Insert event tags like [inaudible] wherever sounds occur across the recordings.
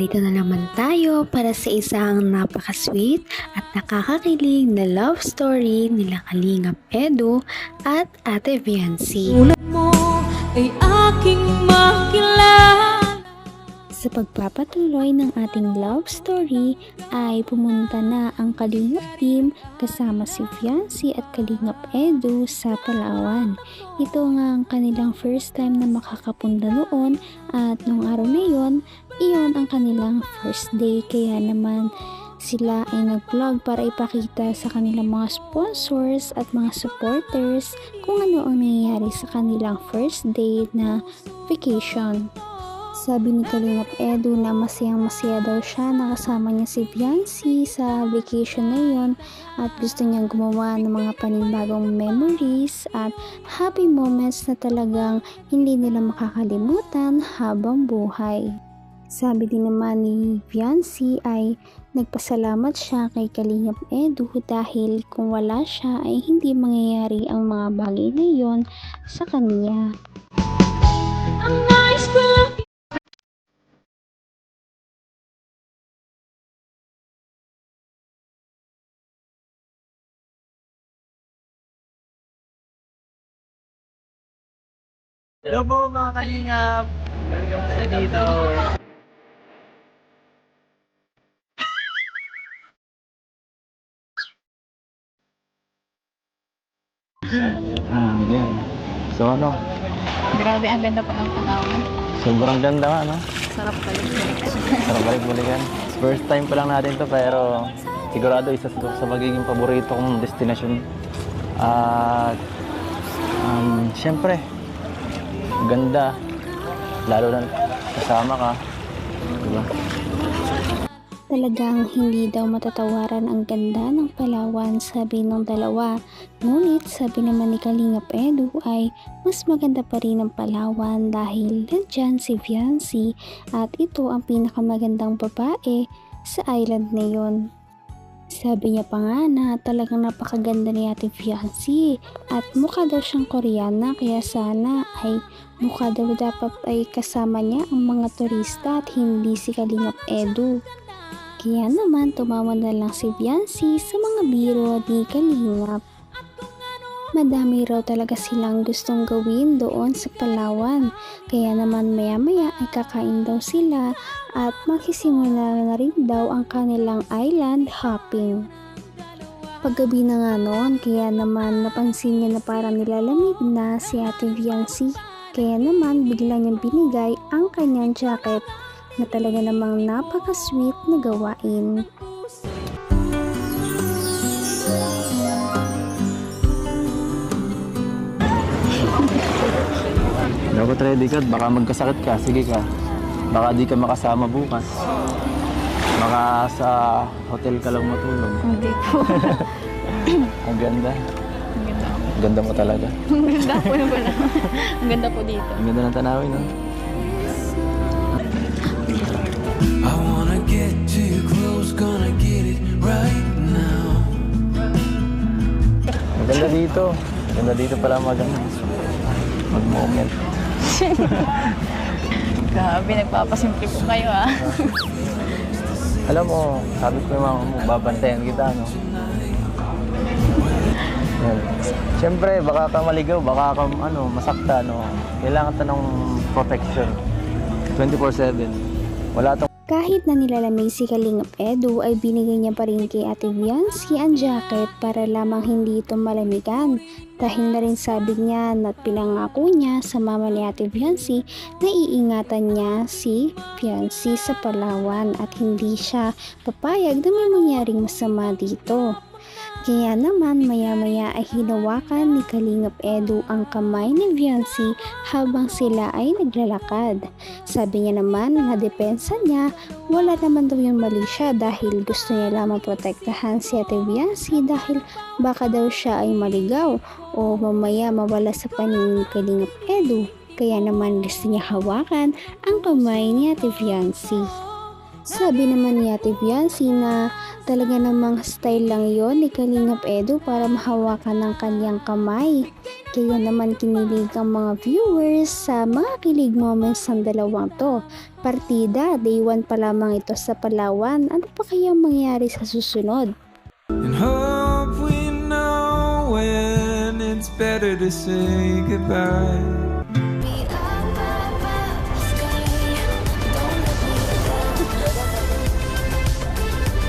narito na naman tayo para sa isang napaka-sweet at nakakakilig na love story nila Kalingap Edu at Ate Viancy. Tulad mo ay aking makilala Sa pagpapatuloy ng ating love story ay pumunta na ang Kalingap team kasama si Fiancy at Kalingap Edu sa Palawan. Ito nga ang kanilang first time na makakapunta noon at nung araw na yon, iyon ang kanilang first day kaya naman sila ay nag-vlog para ipakita sa kanilang mga sponsors at mga supporters kung ano ang nangyayari sa kanilang first day na vacation. Sabi ni Kalingap Edu na masayang masaya daw siya na kasama niya si Biancy sa vacation na yon at gusto niyang gumawa ng mga panibagong memories at happy moments na talagang hindi nila makakalimutan habang buhay. Sabi din naman ni Biancy ay nagpasalamat siya kay Kalingap Edu dahil kung wala siya ay hindi mangyayari ang mga bagay na yon sa kanya. Hello po mga kalingap! Welcome sa dito! Ah, yan. So ano, Grabe, ang ganda po ng panahon. sobrang ganda nga, no? Sarap balik-balikan. Sarap balik-balikan. First time pa lang natin to pero sigurado isa sa, sa magiging paborito kong destinasyon. At um, syempre, ganda. Lalo na kasama ka. Diba? Talagang hindi daw matatawaran ang ganda ng Palawan sabi ng dalawa. Ngunit sabi naman ni Kalingap Edu ay mas maganda pa rin ang Palawan dahil nandyan si Fiancy at ito ang pinakamagandang babae sa island na yon. Sabi niya pa nga na talagang napakaganda ni Ate Fiancy at mukha daw siyang Koreana kaya sana ay mukha daw dapat ay kasama niya ang mga turista at hindi si Kalingap Edu. Kaya naman tumawa na lang si Biancy sa mga biro ni Kalingap. Madami raw talaga silang gustong gawin doon sa Palawan. Kaya naman maya maya ay kakain daw sila at magsisimula na rin daw ang kanilang island hopping. Paggabi na nga noon, kaya naman napansin niya na parang nilalamig na si Ate Viancy. Kaya naman bigla niyang binigay ang kanyang jacket na talaga namang napaka-sweet na gawain. Dapat ready ka, baka magkasakit ka, sige ka. Baka di ka makasama bukas. Baka sa hotel ka lang matulog. Hindi po. [laughs] Ang ganda. Ang ganda. Ang ganda mo talaga. Ang ganda po na pala. Ang ganda po dito. Ang ganda ng tanawin, no? I wanna get too close, gonna get it right now. Maganda dito. Maganda dito pala mag, ano, mag-moment. [laughs] Grabe, nagpapasimple po kayo ah. Alam mo, sabi ko naman mo, babantayan kita, no? Yan. Siyempre, baka ka maligaw, baka ka ano, masakta, no? Kailangan ta ng protection. 24-7. Wala tong Kahit na nilalamig si Kalingap Edu ay binigay niya pa rin kay Ate Viancy ang jacket para lamang hindi ito malamigan. Dahil na rin sabi niya na pinangako niya sa mama ni Ate Viancy na iingatan niya si Viancy sa Palawan at hindi siya papayag na may mangyaring masama dito. Kaya naman maya-maya ay hinawakan ni Kalingap Edu ang kamay ni Viancy habang sila ay naglalakad. Sabi niya naman na depensa niya, wala naman daw yung mali siya dahil gusto niya lamang protektahan si Ate Viancy dahil baka daw siya ay maligaw o mamaya mawala sa paningin ni Kalingap Edu. Kaya naman gusto niya hawakan ang kamay ni Ate Viancy. Sabi naman ni Ate Biancy na talaga namang style lang yon ni Kalingap Edu para mahawakan ng kanyang kamay. Kaya naman kinilig ang mga viewers sa mga kilig moments ng dalawang to. Partida, day 1 pa lamang ito sa Palawan. Ano pa kayang mangyari sa susunod? And hope we know when it's better to say goodbye.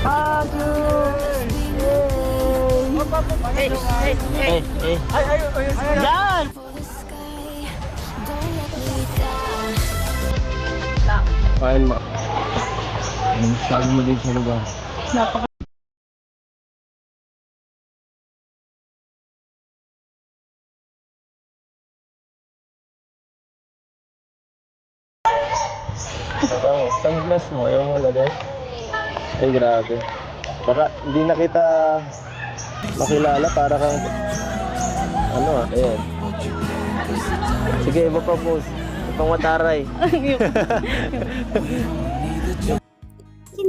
Eh, eh. Ay, ay, ay, Yan! Kain mo. Ang sabi mo din sa lugar. Napaka... Sunglass mo, ayaw mo lagay. Ay, grabe. Baka hindi na kita makilala para kang ano ah, ayan. Sige, iba pa pose. Ipang mataray.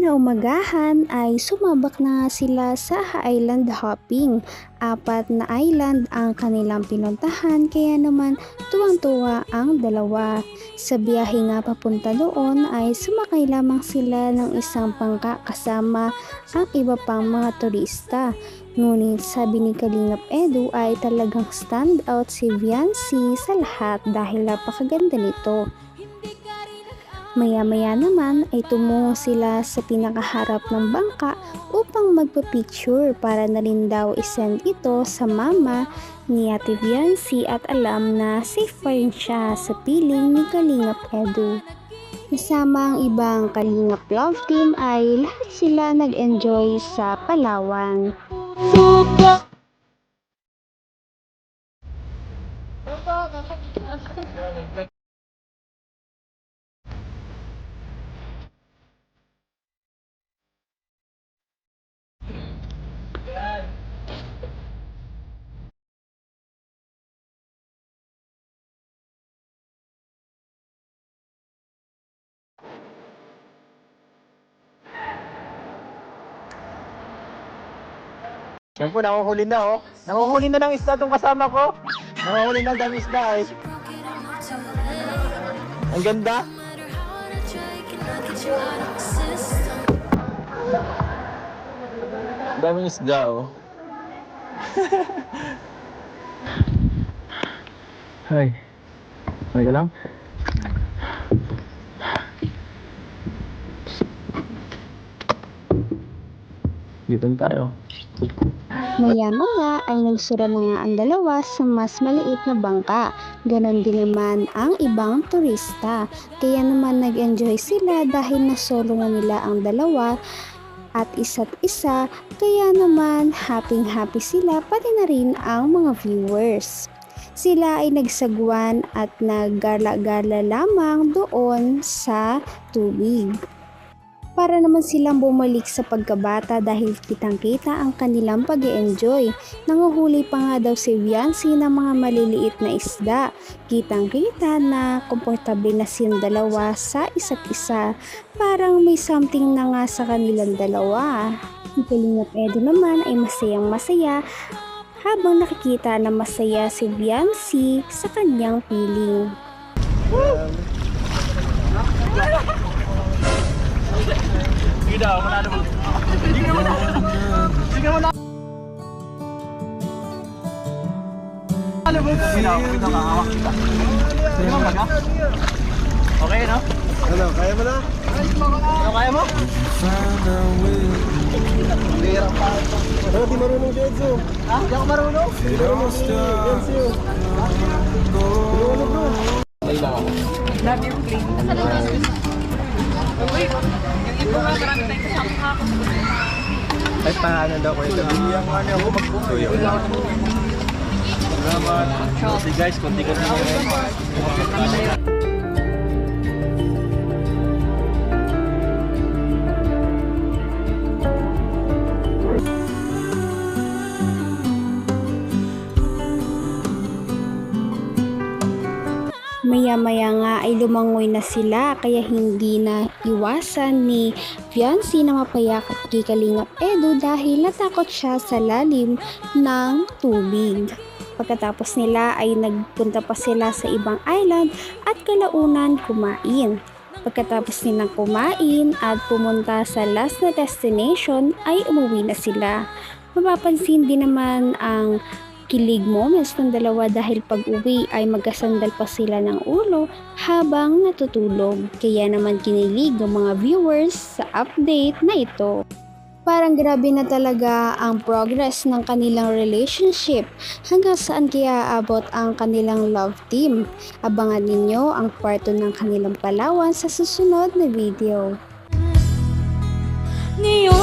Kinaumagahan ay sumabak na sila sa island hopping. Apat na island ang kanilang pinuntahan kaya naman tuwang-tuwa ang dalawa. Sa biyahe nga papunta doon ay sumakay lamang sila ng isang pangka kasama ang iba pang mga turista. Ngunit sabi ni Kalingap Edu ay talagang stand out si Viancy sa lahat dahil napakaganda nito. Maya-maya naman ay tumungo sila sa pinakaharap ng bangka upang magpa-picture para na rin daw isend ito sa mama ni Ate Viancy at alam na safe pa rin siya sa piling ni Kalingap Edu. Kasama ang ibang Kalingap Love Team ay lahat sila nag-enjoy sa Palawan. Yan po, nanguhuli na oh. Nanguhuli na ng isda tong kasama ko. Nanguhuli na ng isda ay. Ang ganda. Daming isda oh. [laughs] Hi. Okay ka lang? Dito na tayo. Maya-maya ay nagsura na nga ang dalawa sa mas maliit na bangka. Ganon din naman ang ibang turista. Kaya naman nag-enjoy sila dahil nasolo nga nila ang dalawa at isa't isa. Kaya naman happy happy sila pati na rin ang mga viewers. Sila ay nagsagwan at naggala-gala lamang doon sa tubig para naman silang bumalik sa pagkabata dahil kitang-kita ang kanilang pag enjoy Nanguhuli pa nga daw si Viancy ng mga maliliit na isda. Kitang-kita na komportable na silang dalawa sa isa't isa. Parang may something na nga sa kanilang dalawa. Si Kalingap Edo naman ay masayang masaya habang nakikita na masaya si Viancy sa kanyang piling. Okay, no? Ano, kaya mo na? Ano, kaya mo? Our way. Ano, di marunong si Edso? Ha? Di ako marunong? Di marunong si Edso. Marunong bro. Ako. Love you, clean. Uy, iba nga marami tayong kasama ko. Ay, paano daw ko ito? Hindi ako ano ako. Salamat. Si guys, konti ka na ngayon. Maya-maya nga ay lumangoy na sila kaya hindi na iwasan ni Fiancé na mapayakap kay Kalingap Edu dahil natakot siya sa lalim ng tubig. Pagkatapos nila ay nagpunta pa sila sa ibang island at kalaunan kumain. Pagkatapos nilang kumain at pumunta sa last na destination ay umuwi na sila. Mapapansin din naman ang kilig moments ng dalawa dahil pag uwi ay magkasandal pa sila ng ulo habang natutulog. Kaya naman kinilig ang mga viewers sa update na ito. Parang grabe na talaga ang progress ng kanilang relationship hanggang saan kaya aabot ang kanilang love team. Abangan ninyo ang part 2 ng kanilang palawan sa susunod na video. Ngayon'y at